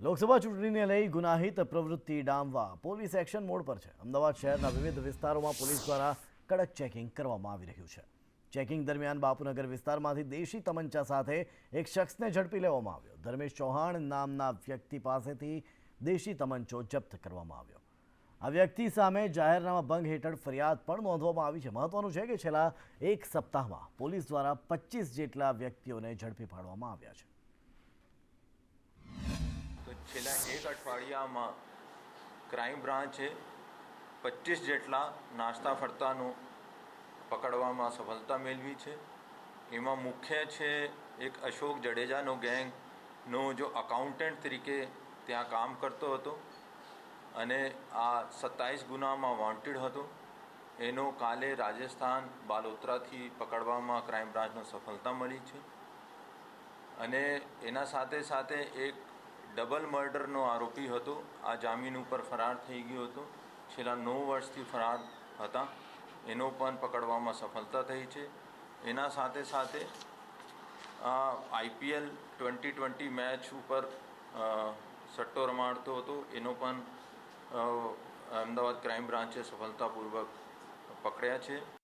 લોકસભા ચૂંટણીને લઈ ગુનાહિત પ્રવૃત્તિ ડામવા પોલીસ એક્શન મોડ પર છે. અમદાવાદ શહેરના વિવિધ વિસ્તારોમાં પોલીસ દ્વારા કડક ચેકિંગ કરવામાં આવી રહ્યું છે. ચેકિંગ દરમિયાન બાપુનગર વિસ્તારમાંથી દેશી તમંચા સાથે એક શખ્સને ઝડપી લેવામાં આવ્યો. ધર્મેશ ચૌહાણ નામના વ્યક્તિ પાસેથી દેશી તમંચો જપ્ત કરવામાં આવ્યો. આ વ્યક્તિ સામે જાહેરનામા ભંગ હેઠળ ફરિયાદ પણ નોંધવામાં આવી છે. મહત્વનું છે કે છેલ્લા એક સપ્તાહમાં પોલીસ દ્વારા પચીસ જેટલા વ્યક્તિઓને ઝડપી પાડવામાં આવ્યા છે. અઠવાડિયામાં ક્રાઇમ બ્રાન્ચે પચીસ જેટલા નાસ્તા ફરતાનું પકડવામાં સફળતા મેળવી છે. એમાં મુખ્ય છે એક અશોક જડેજાનો ગેંગનો જો અકાઉન્ટન્ટ તરીકે ત્યાં કામ કરતો હતો અને આ સત્તાવીસ ગુનામાં વોન્ટેડ હતો. એનો કાલે રાજસ્થાન બાલોતરાથી પકડવામાં ક્રાઇમ બ્રાન્ચનો સફળતા મળી છે. અને એના સાથે સાથે એક ડબલ મર્ડરનો આરોપી હતો. આ જામીન ઉપર ફરાર થઈ ગયો હતો. છેલ્લા નવ વર્ષથી ફરાર હતા. એનો પણ પકડવામાં સફળતા થઈ છે. એના સાથે સાથે આઈપીએલ ટ્વેન્ટી ટ્વેન્ટી મેચ ઉપર સટ્ટો રમાડતો હતો. એનો પણ અમદાવાદ ક્રાઇમ બ્રાન્ચે સફળતાપૂર્વક પકડ્યા છે.